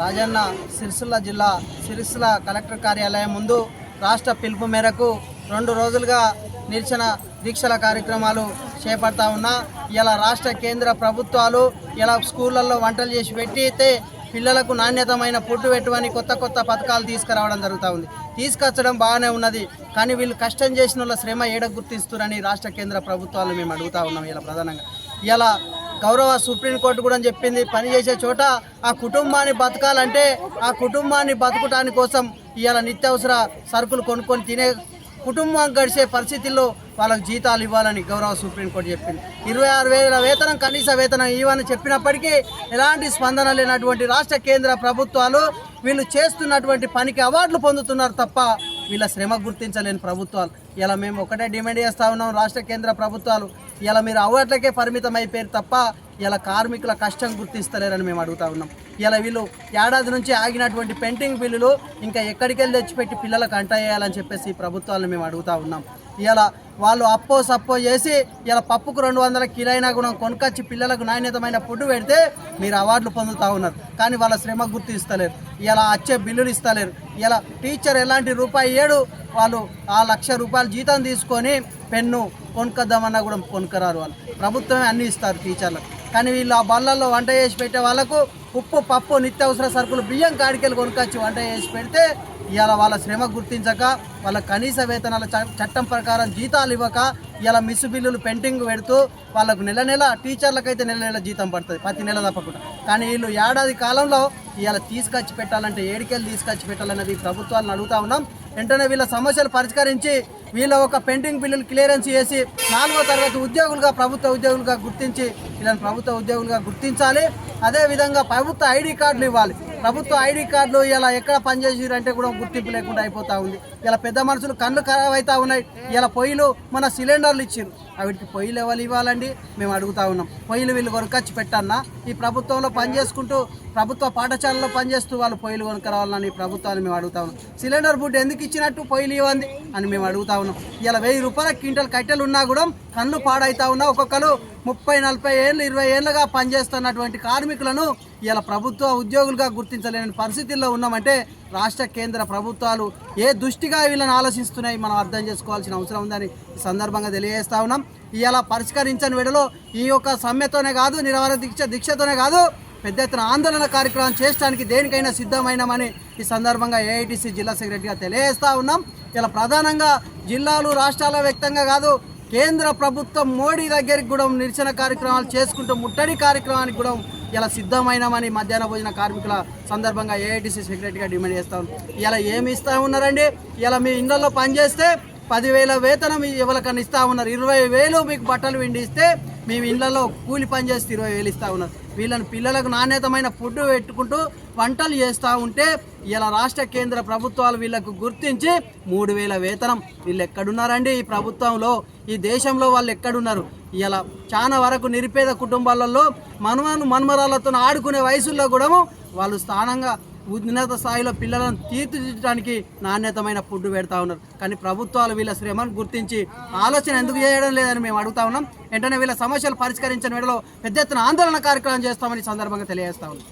రాజన్న సిరిసిల్ల జిల్లా సిరిసిల్ల కలెక్టర్ కార్యాలయం ముందు రాష్ట్ర పిలుపు మేరకు రెండు రోజులుగా నిరసన దీక్షల కార్యక్రమాలు చేపడతా ఉన్నా. ఇలా రాష్ట్ర కేంద్ర ప్రభుత్వాలు ఇలా స్కూళ్ళల్లో వంటలు చేసి పెట్టితే పిల్లలకు నాణ్యతమైన ఫుడ్ పెట్టువని కొత్త కొత్త పథకాలు తీసుకురావడం జరుగుతూ ఉంది. తీసుకొచ్చడం బాగానే ఉన్నది. కానీ వీళ్ళు కష్టం చేసిన వాళ్ళ శ్రమ ఏడ గుర్తిస్తున్నారని రాష్ట్ర కేంద్ర ప్రభుత్వాలు మేము అడుగుతా ఉన్నాం ఇలా ప్రధానంగా. ఇలా గౌరవ సుప్రీంకోర్టు కూడా చెప్పింది పనిచేసే చోట ఆ కుటుంబాన్ని బతకాలంటే ఆ కుటుంబాన్ని బతకటాని కోసం ఇవాళ నిత్యావసర సరుకులు కొనుక్కొని తినే కుటుంబం గడిచే పరిస్థితుల్లో వాళ్ళకి జీతాలు ఇవ్వాలని గౌరవ సుప్రీంకోర్టు చెప్పింది. ఇరవై ఆరు వేల వేతనం కనీస వేతనం ఇవ్వని చెప్పినప్పటికీ ఎలాంటి స్పందన లేనటువంటి రాష్ట్ర కేంద్ర ప్రభుత్వాలు వీళ్ళు చేస్తున్నటువంటి పనికి అవార్డులు పొందుతున్నారు తప్ప వీళ్ళ శ్రమ గుర్తించలేని ప్రభుత్వాలు. ఇలా మేము ఒకటే డిమాండ్ చేస్తూ ఉన్నాం రాష్ట్ర కేంద్ర ప్రభుత్వాలు ఇలా మీరు అవార్డులకే పరిమితం అయిపోయారు తప్ప ఇలా కార్మికుల కష్టం గుర్తిస్తలేరని మేము అడుగుతా ఉన్నాం. ఇలా వీళ్ళు ఏడాది నుంచి ఆగినటువంటి పెయింటింగ్ బిల్లులు ఇంకా ఎక్కడికి వెళ్ళి తెచ్చిపెట్టి పిల్లలకు అంటేయాలని చెప్పేసి ప్రభుత్వాలను మేము అడుగుతా ఉన్నాం. ఇలా వాళ్ళు అప్పో సప్పో చేసి ఇలా పప్పుకు రెండు వందల కిలైనా కూడా కొనుకొచ్చి పిల్లలకు నాణ్యతమైన ఫుడ్ పెడితే మీరు అవార్డులు పొందుతూ ఉన్నారు. కానీ వాళ్ళ శ్రమ గుర్తిస్తలేరు. ఇలా వచ్చే బిల్లులు ఇస్తలేరు. ఇలా టీచర్ ఎలాంటి రూపాయి ఏడు వాళ్ళు ఆ లక్ష రూపాయలు జీతం తీసుకొని పెన్ను కొనుక్కొద్దామన్నా కూడా కొనుక్కరారు వాళ్ళు. ప్రభుత్వమే అన్ని ఇస్తారు టీచర్లకు. కానీ వీళ్ళు ఆ బళ్ళల్లో వంట చేసి పెట్టే వాళ్ళకు ఉప్పు పప్పు నిత్యావసర సరుకులు బియ్యం కాడికెళ్ళి కొనుక్కొచ్చి వంట చేసి పెడితే ఇవాళ వాళ్ళ శ్రమ గుర్తించక వాళ్ళ కనీస వేతనాల చ- చట్టం ప్రకారం జీతాలు ఇవ్వక ఇలా మిస్ బిల్లులు పెండింగ్ పెడుతూ వాళ్ళకు నెల నెల టీచర్లకైతే నెల నెల జీతం పడుతుంది ప్రతి నెల తప్పకుండా. కానీ వీళ్ళు ఏడాది కాలంలో ఇలా తీసుకొచ్చి పెట్టాలంటే ఏడికెళ్ళి తీసుకొచ్చి పెట్టాలన్నది ప్రభుత్వాలను అడుగుతా ఉన్నాం. వెంటనే వీళ్ళ సమస్యలు పరిష్కరించి వీళ్ళ ఒక పెండింగ్ బిల్లులు క్లియరెన్స్ చేసి నాలుగో తరగతి ఉద్యోగులుగా ప్రభుత్వ ఉద్యోగులుగా గుర్తించి వీళ్ళని ప్రభుత్వ ఉద్యోగులుగా గుర్తించాలి. అదేవిధంగా ప్రభుత్వ ఐడి కార్డులు ఇవ్వాలి. ప్రభుత్వ ఐడి కార్డులు ఇలా ఎక్కడ పనిచేసిరంటే కూడా గుర్తింపు లేకుండా అయిపోతూ ఉంది. ఇలా పెద్ద మనుషులు కళ్ళు ఖరాబ్ అవుతా ఉన్నాయి. ఇలా పొయ్యిలు మన సిలిండర్లు ఇచ్చారు వాటికి పొయ్యిలు ఎవరు ఇవ్వాలండి? మేము అడుగుతా ఉన్నాం. పొయ్యిలు వీళ్ళు కొనుకొచ్చి పెట్టన్నా. ఈ ప్రభుత్వంలో పనిచేసుకుంటూ ప్రభుత్వ పాఠశాలలో పనిచేస్తూ వాళ్ళు పొయ్యిలు కొనుక్కరావాలని ప్రభుత్వాన్ని మేము అడుగుతా ఉన్నాం. సిలిండర్ బుడ్ ఎందుకు ఇచ్చినట్టు పొయ్యిలు ఇవ్వండి అని మేము అడుగుతా ఉన్నాం. ఇలా వెయ్యి రూపాయల క్వింటల్ కట్టెలు ఉన్నా కూడా కళ్ళు పాడైతా ఉన్నా ఒక్కొక్కరు ముప్పై నలభై ఏళ్ళు ఇరవై ఏళ్ళుగా పనిచేస్తున్నటువంటి కార్మికులను ఇలా ప్రభుత్వ ఉద్యోగులుగా గుర్తించలేని పరిస్థితుల్లో ఉన్నామంటే రాష్ట్ర కేంద్ర ప్రభుత్వాలు ఏ దృష్టిగా వీళ్ళని ఆలోచిస్తున్నాయి మనం అర్థం చేసుకోవాల్సిన అవసరం ఉందని ఈ సందర్భంగా తెలియజేస్తా ఉన్నాం. ఇలా పరిష్కరించని విడలో ఈ యొక్క సమ్మెతోనే కాదు నిరవర దీక్ష దీక్షతోనే కాదు పెద్ద ఎత్తున ఆందోళన కార్యక్రమం చేయడానికి దేనికైనా సిద్ధమైనామని ఈ సందర్భంగా ఏఐటీసీ జిల్లా సెక్రటరీగా తెలియజేస్తా ఉన్నాం. ఇలా ప్రధానంగా జిల్లాలు రాష్ట్రాల వ్యక్తంగా కాదు కేంద్ర ప్రభుత్వం మోడీ దగ్గరికి కూడా నిరసన కార్యక్రమాలు చేసుకుంటూ ముట్టడి కార్యక్రమానికి కూడా ఇలా సిద్ధమైనామని మధ్యాహ్న భోజన కార్మికుల సందర్భంగా ఏఐటీసీ సెక్రటరీగా డిమాండ్ చేస్తా ఉన్నాం ఇలా ఏమి ఇస్తా ఉన్నారండి? ఇలా మీ ఇళ్ళలో పనిచేస్తే పదివేల వేతనం ఎవరికన్నా ఇస్తా ఉన్నారు. ఇరవై వేలు మీకు బట్టలు విండిస్తే మేము ఇండ్లలో కూలి పని చేస్తే ఇరవై వేలు ఇస్తా ఉన్నారు. వీళ్ళని పిల్లలకు నాణ్యతమైన ఫుడ్ పెట్టుకుంటూ వంటలు చేస్తూ ఉంటే ఇలా రాష్ట్ర కేంద్ర ప్రభుత్వాలు వీళ్ళకు గుర్తించి మూడు వేల వేతనం. వీళ్ళు ఎక్కడున్నారండి ఈ ప్రభుత్వంలో? ఈ దేశంలో వాళ్ళు ఎక్కడున్నారు? ఇలా చాలా వరకు నిరుపేద కుటుంబాలలో మనమను మన్మరాలతో ఆడుకునే వయసుల్లో కూడా వాళ్ళు స్థానంగా ఉన్నత స్థాయిలో పిల్లలను తీర్చిదిద్దడానికి నాణ్యతమైన ఫుడ్ పెడతా ఉన్నారు. కానీ ప్రభుత్వాలు వీళ్ళ శ్రమను గుర్తించి ఆలోచన ఎందుకు చేయడం లేదని మేము అడుగుతా ఉన్నాం. వెంటనే వీళ్ళ సమస్యలు పరిష్కరించిన వేళలో పెద్ద ఎత్తున ఆందోళన కార్యక్రమం చేస్తామని సందర్భంగా తెలియజేస్తా ఉన్నాం.